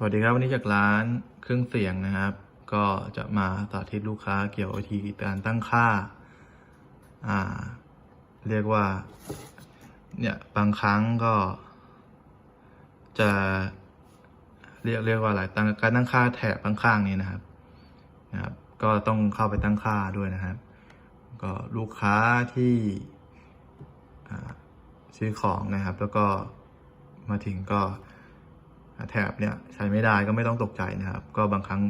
สวัสดีครับวันนี้จากร้านเครื่องเสียงนะครับ ก็จะมาสาธิตลูกค้าเกี่ยวกับวิธีการตั้งค่า อ่า เรียกว่า เนี่ยบางครั้งก็ จะเรียกเรียกว่าอะไรตั้งการตั้งค่าแถบข้างๆนี้นะครับนะครับ ก็ต้องเข้าไปตั้งค่าด้วยนะครับ ก็ลูกค้าที่ซื้อของนะครับ แล้วก็มาถึงก็ แถบเนี่ยใช้ไม่ได้ก็ไม่ต้องตกใจนะครับ ก็บางครั้ง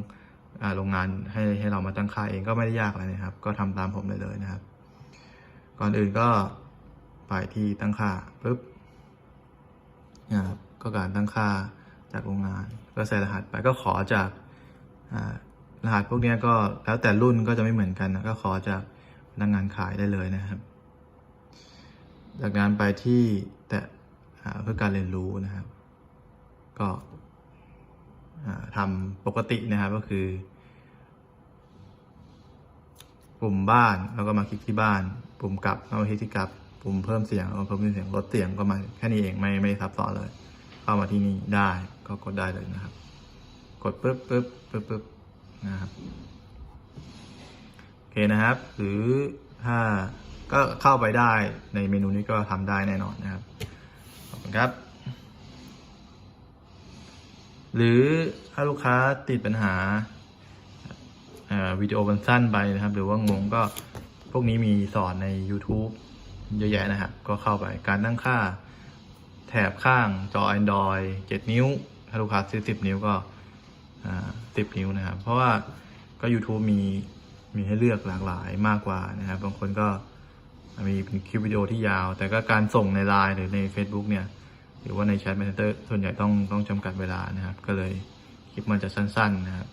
โรงงานให้ให้เรามาตั้งค่าเองก็ไม่ได้ยากอะไรนะครับ ก็ทำตามผมได้เลยนะครับ ก่อนอื่นก็ไปที่ตั้งค่าปุ๊บนะครับก็การตั้งค่าจากโรงงาน ก็ใส่รหัสไปก็ขอจากรหัสพวกนี้ก็แล้วแต่รุ่นก็จะไม่เหมือนกันนะก็ขอจากพนักงานขายได้เลยนะครับ จากนั้นไปที่แต่เพื่อการเรียนรู้นะครับ ก็ทำปกตินะครับก็คือ ปุ่มบ้านแล้วก็มาคลิกที่บ้าน ปุ่มกลับแล้วมาคลิกที่กลับ ปุ่มเพิ่มเสียงแล้วก็เพิ่มเสียงลดเสียงก็มาแค่นี้เองไม่ไม่ซับซ้อนเลย เข้ามาที่นี่ได้ก็กดได้เลยนะครับ กดปึ๊บปึ๊บปึ๊บปึ๊บนะครับโอเคนะครับ หรือถ้าก็เข้าไปได้ในเมนูนี้ก็ทำได้แน่นอนนะครับ ขอบคุณครับ หรือถ้าลูกค้าติดปัญหาวิดีโอมันสั้นไปนะครับ หรือว่างงก็พวกนี้มีสอนใน YouTube เยอะแยะนะครับ ก็เข้าไปการตั้งค่าแถบข้างจอ Android 7 นิ้ว ถ้าลูกค้าซื้อ 10 นิ้วก็ 10 นิ้วนะครับ เพราะว่าก็ YouTube มีมีให้เลือกหลากหลายมากกว่านะครับ บางคนก็มีเป็นคลิปวิดีโอที่ยาว แต่ก็การส่งใน Line หรือใน Facebook เนี่ย หรือว่าในแชท Messenger ส่วนใหญ่ต้องต้องจำกัดเวลานะครับ ก็เลยคลิปมันจะสั้น ๆนะครับ